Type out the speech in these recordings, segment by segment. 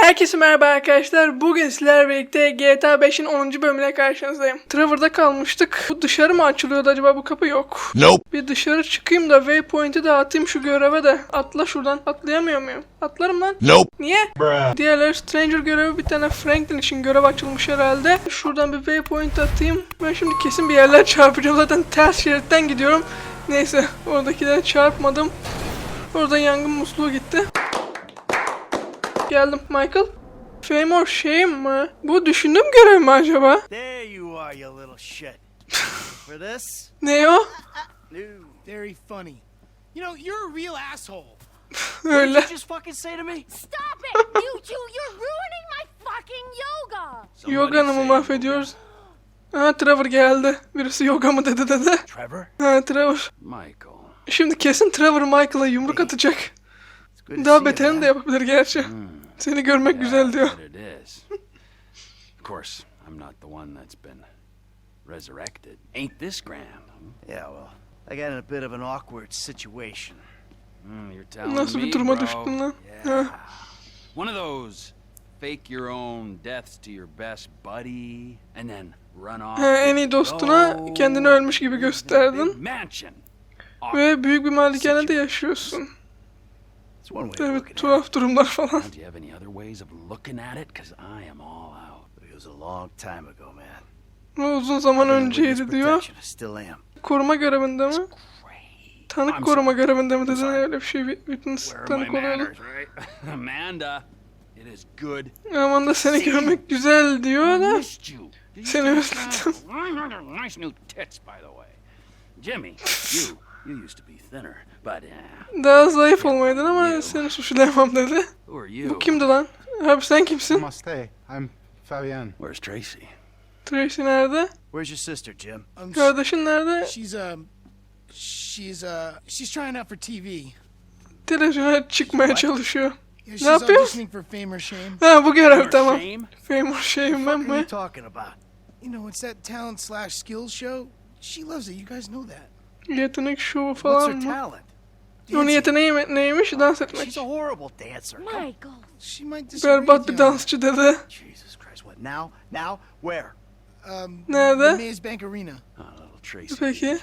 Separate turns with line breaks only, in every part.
Herkese merhaba arkadaşlar. Bugün sizlerle birlikte GTA 5'in 10. bölümüne karşınızdayım. Trevor'da kalmıştık. Bu dışarı mı açılıyordu acaba? Bu kapı yok.
Nope.
Bir dışarı çıkayım da waypoint'i de atayım şu göreve de. Atla şuradan. Atlayamıyor muyum? Atlarım lan.
Nope.
Niye? Diğerleri Stranger görevi bir tane Franklin için görev açılmış herhalde. Şuradan bir waypoint atayım. Ben şimdi kesin bir yerler çarpacağım. Zaten ters şeritten gidiyorum. Neyse oradakilere çarpmadım. Orada yangın musluğu gitti. Geldim Michael. Fame or shame mı? Bu düşündüğüm görev mi acaba?
There you are, you little shit. For this?
Ne o?
Very funny. You know, you're a real asshole.
Öyle.
Did you just fucking say to me?
Stop it! You two, you're ruining my fucking yoga!
Yoga'nı mı mahvediyoruz? Ha Trevor geldi. Birisi yoga mı dedi dedi.
Trevor?
Ha Trevor.
Michael.
Şimdi kesin Trevor Michael'a yumruk atacak. Daha beterini de yapabilir gerçi. Seni görmek güzel diyor.
İt is. of course, I'm not the one that's been resurrected. Ain't this Graham?
Yeah, well, I got in a bit of an awkward situation.
Hmm, you're telling
Nasıl
me,
bir duruma
bro?
düştün lan?
Yeah.
Ha.
One of those fake your own deaths to your best buddy and then run off.
Ha, en
with
iyi dostuna kendini ölmüş gibi
big
gösterdin.
Mansion.
Ve büyük bir malikanede yaşıyorsun.
It's one way of
Evet tuhaf durumlar falan.
Now, do you have any other ways of looking at it? Because I am all out.
it. It was a long time ago, man.
Bu uzun zaman önceydi diyor. Koruma görevinde mi? Tanık koruma görevinde mi dedin? Öyle bir şey witness tanık oluyordu.
Amanda, it is good
Aman da seni görmek güzel diyor da. Seni özledim.
Nice new tits, by the way. Jimmy, you you used to be thinner, but uh,
Daha zayıf olmaydın ama seni suçlayamam dedi.
who are you?
Bu kimdi lan? Abi sen kimsin?
Namaste. I'm Fabian.
Where's Tracy?
Tracy nerede?
Where's your sister, Jim?
Um, sh-
Kardeşin nerede?
she's um, she's uh, she's trying out for TV. Yeah,
Televizyona çıkmaya çalışıyor.
she's
yapıyor?
auditioning for Fame or Shame.
Ha bu görev tamam.
shame?
Fame or shame
What
ben
are you
mi?
talking about?
You know, it's that talent slash skills show. She loves it. You guys know that.
Yetenek
her
falan mı?
talent?
Onun yeteneği mi- neymiş? Dans etmek.
She's a horrible dancer. Come-
Michael!
She might disagree
Berbat bir dansçı dedi.
Jesus Christ, what now? Now? Where?
Um,
Nerede?
the Maze Bank Arena.
Oh, little Tracy.
Peki.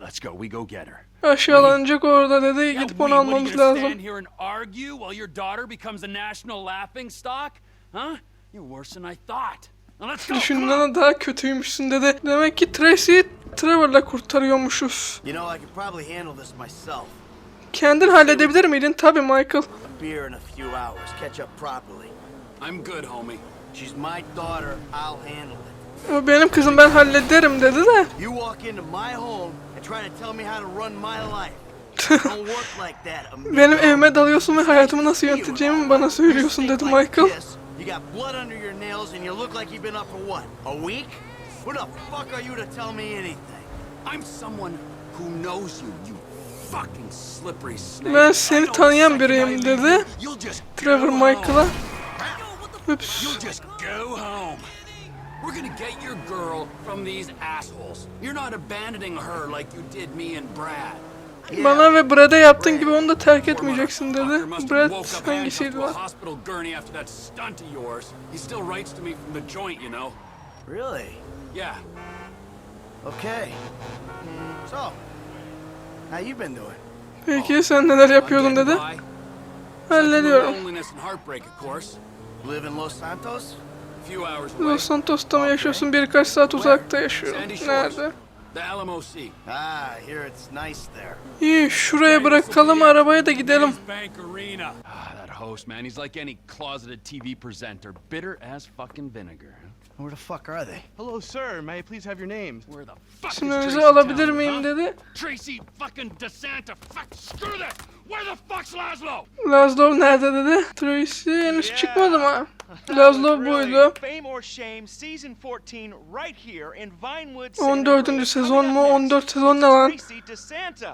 Let's go. We go get her.
Aşağılanacak orada dedi. Gidip onu almamız lazım.
stand here and argue while your daughter becomes a national laughing stock? Huh? You're worse than I thought.
Düşündüğünden daha kötüymüşsün dedi. Demek ki Tracy'yi Trevor'la kurtarıyormuşuz.
You know, I could probably handle this myself.
Kendin halledebilir miydin? Tabii Michael.
A beer in a few hours, catch up properly.
I'm good, homie.
She's my daughter, I'll handle it.
O benim kızım ben hallederim dedi de.
You walk into my home and try to tell me how to run my life. Don't work like that, amigo.
Benim evime dalıyorsun ve hayatımı nasıl yöneteceğimi mi bana söylüyorsun dedi Michael.
You got blood under your nails and you look like you've been up for what? A week? Who the fuck are you to tell me anything?
I'm someone who knows you, you fucking slippery snake.
Ben seni tanıyan biriyim dedi. Trevor. Michael'a. Üps.
You'll just go home. We're gonna get your girl from these assholes. You're not abandoning her like you did me and Brad.
Bana ve Brad'e yaptığın gibi onu da terk etmeyeceksin dedi. Brad hangisiydi lan?
hospital gurney after that stunt of yours. He still writes to me from the joint, you know.
Really?
Yeah.
Okay. So, how you been doing?
Peki sen neler yapıyordun dedi. Hallediyorum.
Los
Santos'ta mı yaşıyorsun? Birkaç saat uzakta yaşıyorum. Nerede?
Ah, I hear it's nice there.
İyi şuraya bırakalım arabayı da gidelim.
Ah, that host, man. He's like any closeted TV presenter. Bitter as fucking vinegar.
Where the fuck are they?
Hello, sir. May I please have your names?
Where the fuck Tracy
alabilir
Town,
miyim
huh?
dedi.
Tracy fucking DeSanta. Fuck, screw that. Where the fuck's Laszlo?
Lazlov nerede dedi. Tracy henüz çıkmadı mı? Lazlov buydu.
Fame or Shame Season 14 right here in Vinewood.
14. sezon mu? 14 sezon ne lan?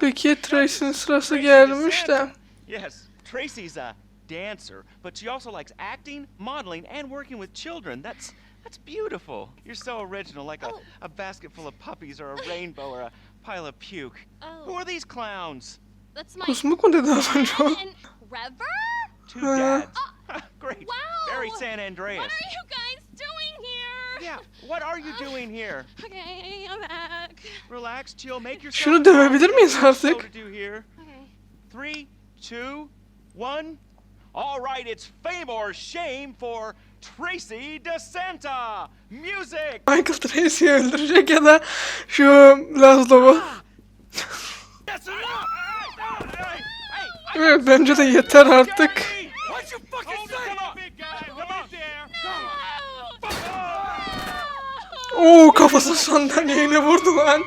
Peki Tracy'nin sırası
Tracy
gelmiş de.
Yes, Tracy's a dancer, but she also likes acting, modeling, and working with children. That's that's beautiful. You're so original, like a,
Oh.
a basket full of puppies or a rainbow or a pile of puke.
Oh.
Who are these clowns?
That's my
Kusmuk mu dedi az önce o?
dad and Trevor?
Two
Uh.
dads. Great. San Andreas.
What are you guys doing here?
Yeah, what are you doing here?
Okay, I'm back.
Relax, chill, make yourself.
Şunu
at
dövebilir
home.
miyiz
There's no
artık?
to do here.
Okay.
Three, two, one. All right, it's fame or shame for Tracy DeSanta. Music.
Michael Tracy'yi öldürecek ya da şu
hey,
Evet bence de yeter artık. Oo kafası sandalyeyle vurdu lan.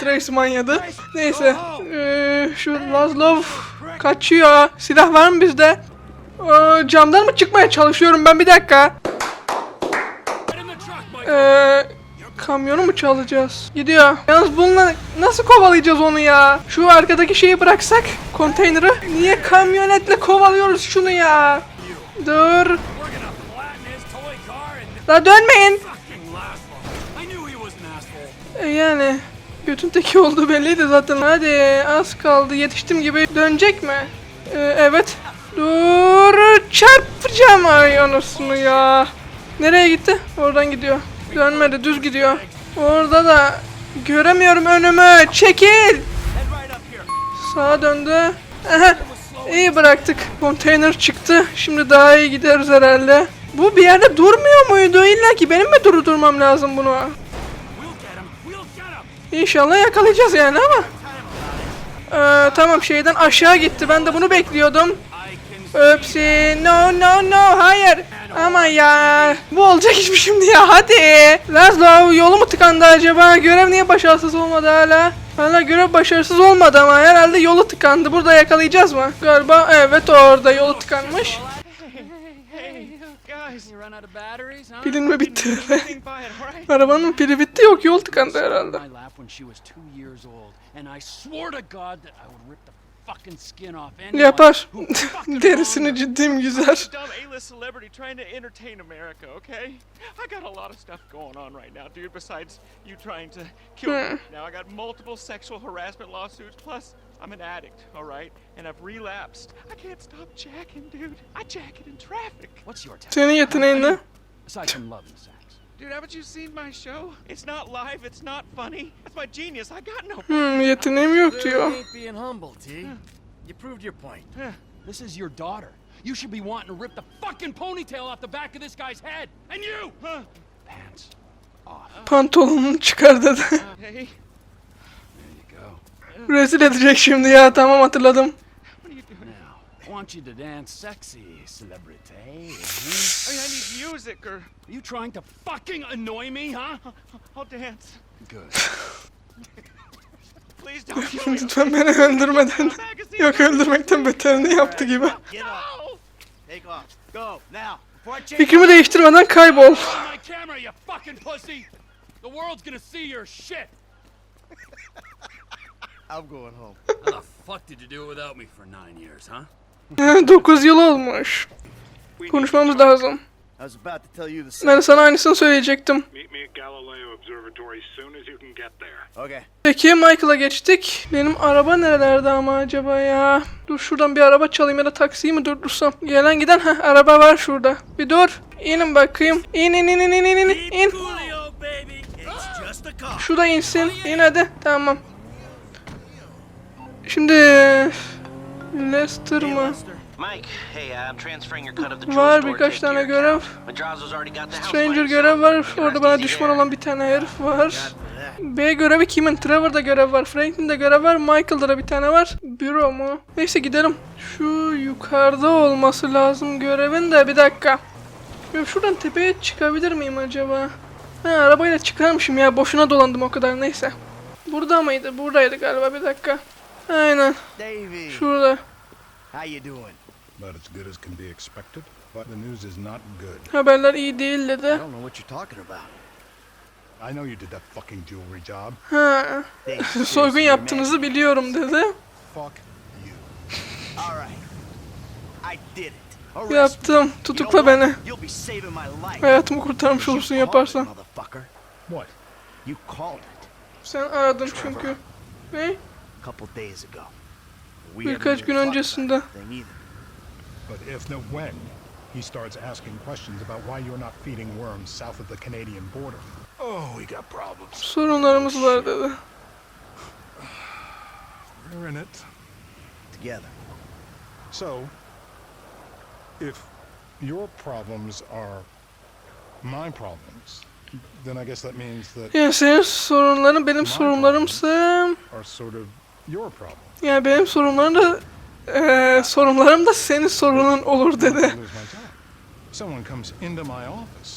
Tracy manyadı. Neyse. Ee, şu Laszlo kaçıyor. Silah var mı bizde? Ee, camdan mı çıkmaya çalışıyorum ben bir dakika.
Get in the truck, Michael.
Ee, kamyonu mu çalacağız? Gidiyor. Yalnız bununla nasıl kovalayacağız onu ya? Şu arkadaki şeyi bıraksak konteyneri. Niye kamyonetle kovalıyoruz şunu ya? Dur. La dönmeyin. E, Yani götün teki olduğu belliydi zaten. Hadi az kaldı yetiştim gibi. Dönecek mi? Ee, evet. Dur çarpacağım ay anasını ya. Nereye gitti? Oradan gidiyor. Dönmedi düz gidiyor. Orada da göremiyorum önümü. Çekil. Sağa döndü. Aha. İyi bıraktık. Konteyner çıktı. Şimdi daha iyi gideriz herhalde. Bu bir yerde durmuyor muydu? İlla ki benim mi durdurmam lazım bunu? İnşallah yakalayacağız yani ama. Ee, tamam şeyden aşağı gitti. Ben de bunu bekliyordum. Öpsi. No no no. Hayır. Ama ya. Bu olacak iş mi şimdi ya? Hadi. Laszlo yolu mu tıkandı acaba? Görev niye başarısız olmadı hala? Hala görev başarısız olmadı ama herhalde yolu tıkandı. Burada yakalayacağız mı? Galiba evet orada yolu tıkanmış. Pilin mi bitti? Arabanın pili bitti yok yol tıkandı herhalde.
And
Yapar. Derisini
her.
ciddiyim güzel.
dumb A-list celebrity trying to entertain America, okay? I got a lot of stuff going on right now, dude, besides you trying to kill me. Now I got multiple sexual harassment lawsuits, plus I'm an addict, all right? And I've relapsed. I can't stop jacking, dude. I jack it in traffic.
What's your talent?
Senin yeteneğin ne?
Aside from loving sex.
Dude, haven't you seen my show? It's not live, it's not funny. That's my genius. I got no...
Hmm, yeteneğim yok diyor.
ain't being humble, T. You proved your point.
This is your daughter. You should be wanting to rip the fucking ponytail off the back of this guy's head. And you! Pants off.
Pantolonunu çıkar dedi.
Hey,
There you go.
Rezil edecek şimdi ya tamam hatırladım.
what are you doing?
Now, I want you to dance sexy, celebrity.
Need music, or
Are you trying to fucking annoy me, huh?
I'll dance.
Good.
Please don't kill me.
Lütfen beni öldürmeden. Yok öldürmekten beterini yaptı gibi.
Get up. Take off. Go now. Before I change.
Fikrimi değiştirmeden kaybol.
The world's gonna see your shit!
I'm going home.
How the fuck did you do it without me for nine years, huh?
9 yıl olmuş. Konuşmamız lazım.
I was about to tell you the same.
Ben sana aynısını söyleyecektim.
Meet me at Galileo Observatory as soon as you can get there.
Okay.
Peki Michael'a geçtik. Benim araba nerelerde ama acaba ya? Dur şuradan bir araba çalayım ya da taksiyi mi durdursam? Gelen giden ha araba var şurada. Bir dur. İnin bakayım. İn in in in in in in. in. Şu da insin. İn hadi. Tamam. Şimdi Lester mı?
Mike, hey, uh, I'm transferring your cut of the drone
Var birkaç tane görev. Stranger görev var. Orada bana düşman olan bir tane herif var. B görevi kimin? Trevor'da görev var. Franklin'de görev var. Michael'da da bir tane var. Büro mu? Neyse gidelim. Şu yukarıda olması lazım görevin de bir dakika. Ya şuradan tepeye çıkabilir miyim acaba? Ha arabayla çıkarmışım ya. Boşuna dolandım o kadar neyse. Burada mıydı? Buradaydı galiba bir dakika. Aynen. Şurada.
how you doing?
About as good as can be expected, but the news is not good.
Haberler iyi değil
I
dedi.
don't know what you're talking about.
I know you did that fucking jewelry job.
Ha. Soygun yaptığınızı biliyorum dedi.
Fuck you.
All right. I did it.
Yaptım. Tutukla beni. Hayatımı kurtarmış
You
olursun
called it,
yaparsan.
What?
You called it
Sen aradın çünkü. Ne?
a couple days ago. We
Birkaç gün öncesinde.
About anything either.
But if no when, he starts asking questions about why you're not feeding worms south of the Canadian border. Oh, we got problems.
Sorunlarımız var dedi.
We're in it.
Together.
So, if your problems are my problems, then I guess that means that
Yani senin sorunların benim sorunlarımsa
are sort of your problem.
yani benim sorunlarım da eee sorunlarım da senin sorunun olur dedi.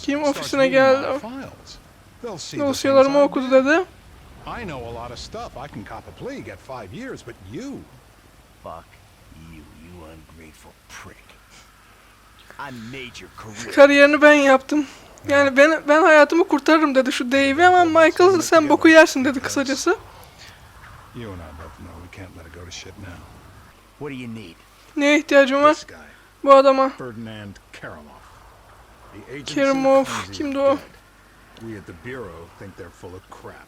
Kim ofisine geldi? Dosyalarımı okudu dedi.
I know a lot of stuff. I can cop a plea, get five years, but you,
Fuck you, you ungrateful prick. I made your career.
Kariyerini ben yaptım. Yani ben ben hayatımı kurtarırım dedi şu Dave'i ama Michael sen boku yersin dedi kısacası.
you and I both know we can't let it go to shit now.
What do you need?
Neye ihtiyacım var?
This guy,
Bu adama.
Ferdinand Karamov.
Karamov, kimdi o?
We at the Bureau think they're full of crap.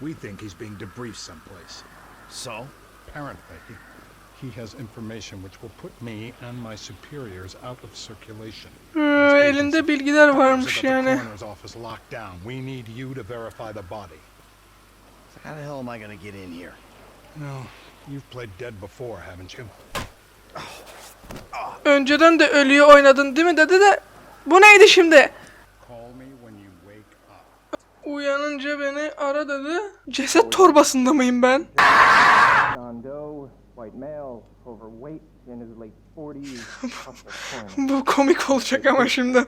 We think he's being debriefed someplace.
So?
Apparently, he has information which will put me and my superiors out of circulation.
Ee, elinde bilgiler varmış yani.
coroner's office locked down. We need you to verify the body.
How the hell am I gonna get in here?
No, you've played dead before, haven't you?
Önceden de ölüyü oynadın değil mi dedi de bu neydi şimdi?
Call me when you wake up.
Uyanınca beni ara dedi. Ceset torbasında mıyım ben?
John Doe, white male, overweight, in his late 40s, hustler corner.
Bu komik olacak ama şimdi.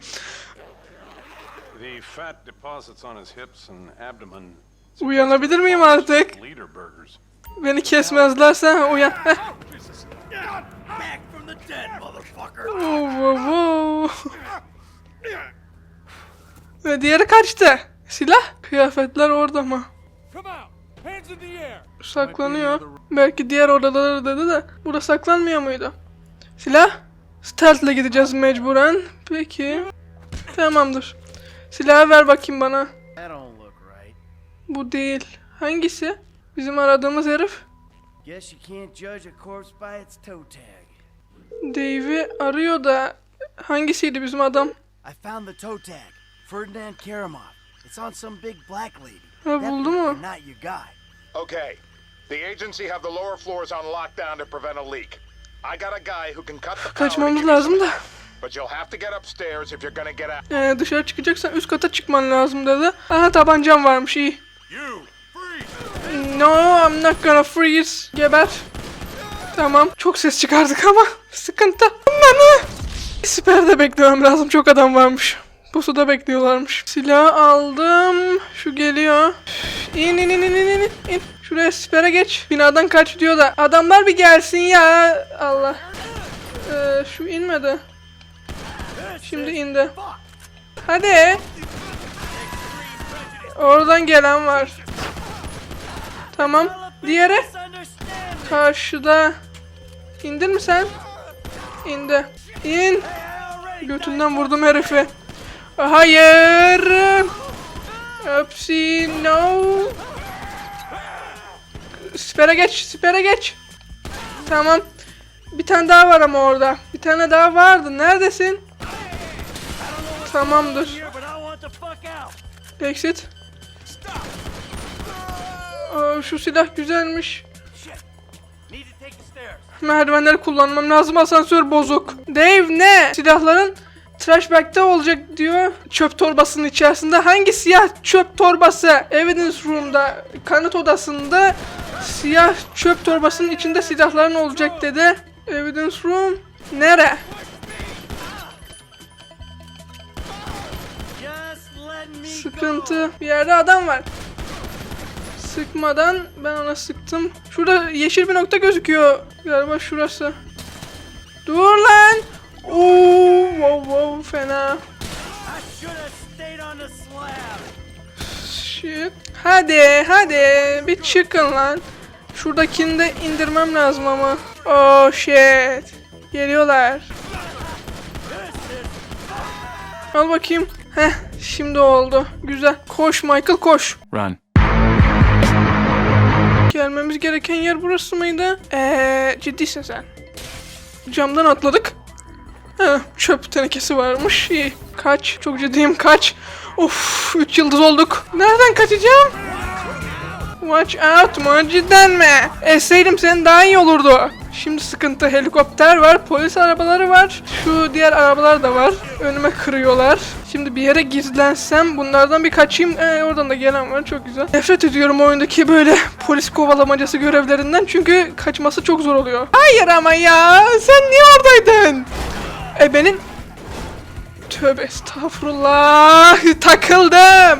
The fat deposits on his hips and abdomen.
Uyanabilir miyim artık? Beni kesmezlerse uyan. Ve diğeri kaçtı. Silah? Kıyafetler orada mı? Saklanıyor. Belki diğer odaları dedi de. Burada saklanmıyor muydu? Silah? Stealth'le gideceğiz mecburen. Peki. Tamamdır. Silahı ver bakayım bana. Bu değil. Hangisi? Bizim aradığımız herif.
Guess you can't judge a corpse by its toe tag.
Dave'i arıyor da hangisiydi bizim adam?
I found the toe tag. Ferdinand Karamov. It's on some big black lady.
Ha, buldu mu?
Not your guy.
Okay. The agency have the lower floors on lockdown to prevent a leak. I got a guy who can cut the
Kaçmamız lazım da.
But you'll have to get upstairs if you're gonna get out.
Ee, dışarı çıkacaksan üst kata çıkman lazım dedi. Aha tabancam varmış iyi.
You! Freeze!
No I'm not gonna freeze. Geber. Tamam. Çok ses çıkardık ama sıkıntı. Ananı. Siperde beklemem lazım. Çok adam varmış. Bu suda bekliyorlarmış. Silah aldım. Şu geliyor. İn in in in in in in. Şuraya sipere geç. Binadan kaç diyor da. Adamlar bir gelsin ya. Allah. Ee, şu inmedi. Şimdi indi. Hadi. Oradan gelen var. Tamam. Diğeri karşıda. İndin mi sen? İndi. İn. Götünden vurdum herifi. Hayır. Upsi no. Sipere geç, sipere geç. Tamam. Bir tane daha var ama orada. Bir tane daha vardı. Neredesin? Tamamdır. Exit. Şu silah güzelmiş. Merdivenleri kullanmam lazım. Asansör bozuk. Dave ne? Silahların trash bag'de olacak diyor. Çöp torbasının içerisinde. Hangi siyah çöp torbası? Evidence room'da, kanıt odasında siyah çöp torbasının içinde silahların olacak dedi. Evidence room nere? Sıkıntı. Bir yerde adam var. Sıkmadan ben ona sıktım. Şurada yeşil bir nokta gözüküyor. Galiba şurası. Dur lan. Oo, wow, wow, fena. Shit. Hadi, hadi. Bir çıkın lan. Şuradakini de indirmem lazım ama. Oh shit. Geliyorlar. Al bakayım. Heh, şimdi oldu. Güzel. Koş Michael koş.
Run.
Gelmemiz gereken yer burası mıydı? Eee ciddisin sen. Camdan atladık. Ha, çöp tenekesi varmış. İyi. Kaç. Çok ciddiyim. Kaç. Of 3 yıldız olduk. Nereden kaçacağım? Watch out mu? Cidden mi? Esseydim senin daha iyi olurdu. Şimdi sıkıntı helikopter var, polis arabaları var. Şu diğer arabalar da var. Önüme kırıyorlar. Şimdi bir yere gizlensem bunlardan bir kaçayım. Ee, oradan da gelen var çok güzel. Nefret ediyorum oyundaki böyle polis kovalamacası görevlerinden. Çünkü kaçması çok zor oluyor. Hayır ama ya sen niye oradaydın? E benim... Tövbe estağfurullah takıldım.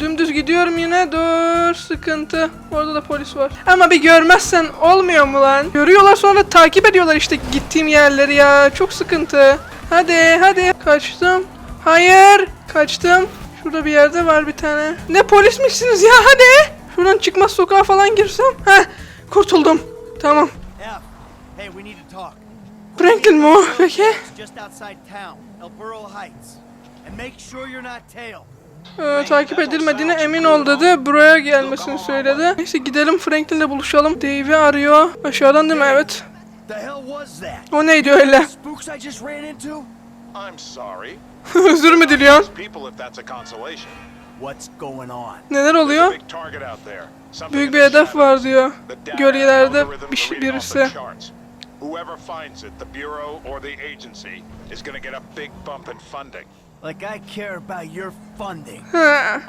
Dümdüz gidiyorum yine. Dur sıkıntı. Orada da polis var. Ama bir görmezsen olmuyor mu lan? Görüyorlar sonra takip ediyorlar işte gittiğim yerleri ya. Çok sıkıntı. Hadi hadi. Kaçtım. Hayır. Kaçtım. Şurada bir yerde var bir tane. Ne polismişsiniz ya hadi. Şuradan çıkmaz sokağa falan girsem. Heh kurtuldum. Tamam. Franklin mi o peki? Ee, takip edilmediğine emin ol dedi. Buraya gelmesini söyledi. Neyse gidelim Franklin'le buluşalım. Dave'i arıyor. Aşağıdan değil mi? Evet. O neydi öyle?
Spooks I just ran into?
I'm sorry.
Özür mü diliyorsun?
People, if that's a consolation.
What's going on?
Neler oluyor?
big target out there. Something
Büyük bir hedef var diyor. Gölgelerde bir, şey- birisi.
Whoever finds it, the bureau or the agency, is going to get a big bump in funding.
Like I care about your funding.
Ha.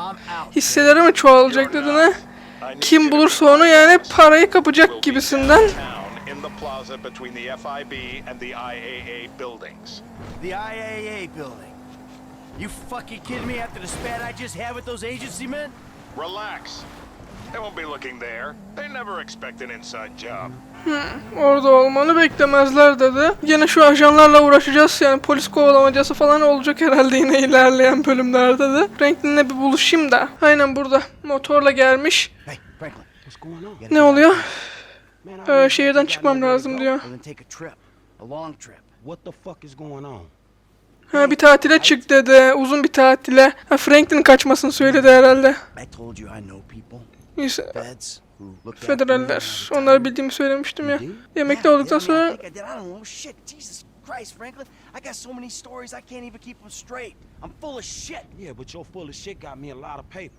Hisseleri mi çoğalacak dedi ne?
I need
Kim bulursa onu yani parayı kapacak gibisinden.
Plaza between the FIB and the IAA buildings.
The IAA building. You fucking kidding me after the spat I just had with those agency men?
Relax. They won't be looking there. They never expect an inside job.
Orada olmanı beklemezler dedi. Yine şu ajanlarla uğraşacağız yani polis kovalamacası falan olacak herhalde yine ilerleyen bölümlerde de. Franklin'le bir buluşayım da. Aynen burada. Motorla gelmiş.
Hey, Franklin.
What's going on?
you gotta
Ne oluyor? Ee, şehirden çıkmam lazım diyor. Ha bir tatile çık dedi. Uzun bir tatile. Ha Franklin kaçmasını söyledi herhalde. Neyse. Federaller. Onları bildiğimi söylemiştim ya.
Yeah,
olduktan sonra
Christ, Franklin. I got so many stories I can't even keep them straight. I'm full of shit.
Yeah, but your full of shit got me a lot of paper.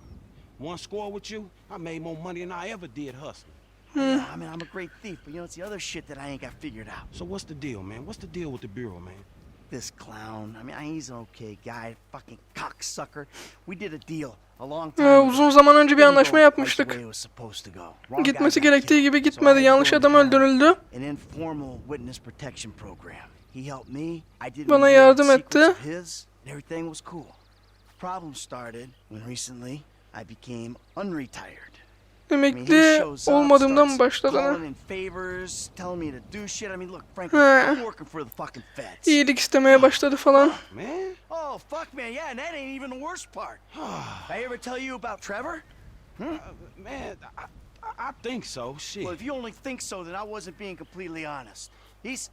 One score with you, I made more money than I ever did hustling. Hmm.
Yeah, I mean, I'm a great thief, but you know, it's the other shit that I ain't got figured out.
So what's the deal, man? What's the deal with the bureau, man?
This clown, I mean, he's an okay guy, fucking cocksucker. We did a deal a long time ago.
uzun zaman önce bir anlaşma
go quite the
yapmıştık.
it was supposed to go.
Gitmesi gerektiği gibi gitmedi. Yanlış adam öldürüldü.
An informal witness protection program. He helped me. I did
Bana yardım etti.
of His, and everything was cool. Problem started when recently I became unretired. I mean, he
Emekli
shows up,
olmadığımdan mı
starts
başladı ha?
calling in favors, telling me to do shit. I mean, look, Franklin,
Ha.
I'm working for the fucking feds.
İyilik istemeye başladı falan.
Man?
Oh, fuck, man, yeah, and that ain't even the worst part. I ever tell you about Trevor?
Uh, man, I, I, I think so. Shit.
Well, if you only think so, then I wasn't being completely honest. He's,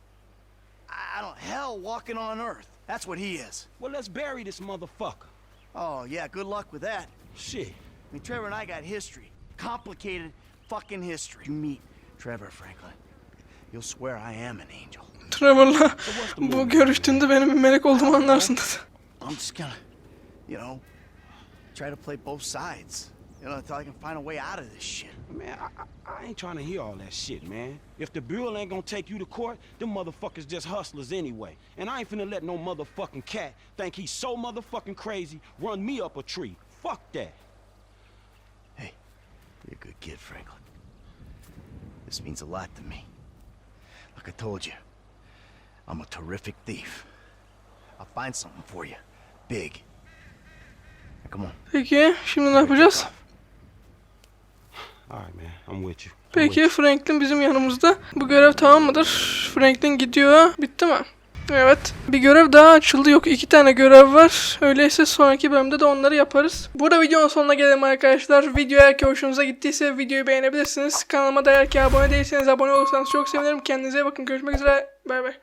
I I don't, hell walking on earth. That's what he is.
Well, let's bury this motherfucker.
Oh, yeah, good luck with that.
Shit.
I mean, Trevor and I got history. Complicated fucking history. You meet Trevor Franklin, you'll swear I am an angel.
Trevor'la bu görüştüğünde benim bir melek olduğumu anlarsın dedi.
I'm just gonna, you know, try to play both sides. You know, until I can find a way out of this shit.
Man, I, I, I ain't trying to hear all that shit, man. If the bureau ain't gonna take you to court, them motherfuckers just hustlers anyway. And I ain't finna let no motherfucking cat think he's so motherfucking crazy run me up a tree. Fuck that.
Good kid, Franklin. This means a lot to me. Like I told you, I'm a terrific thief. I'll find something for you. Big. Now, come on.
Peki şimdi ne yapacağız? Peki Franklin bizim yanımızda. Bu görev tamam mıdır? Franklin gidiyor. Bitti mi? Evet. Bir görev daha açıldı. Yok iki tane görev var. Öyleyse sonraki bölümde de onları yaparız. Burada videonun sonuna gelelim arkadaşlar. Video eğer ki hoşunuza gittiyse videoyu beğenebilirsiniz. Kanalıma da eğer ki abone değilseniz abone olursanız çok sevinirim. Kendinize bakın. Görüşmek üzere. Bay bay.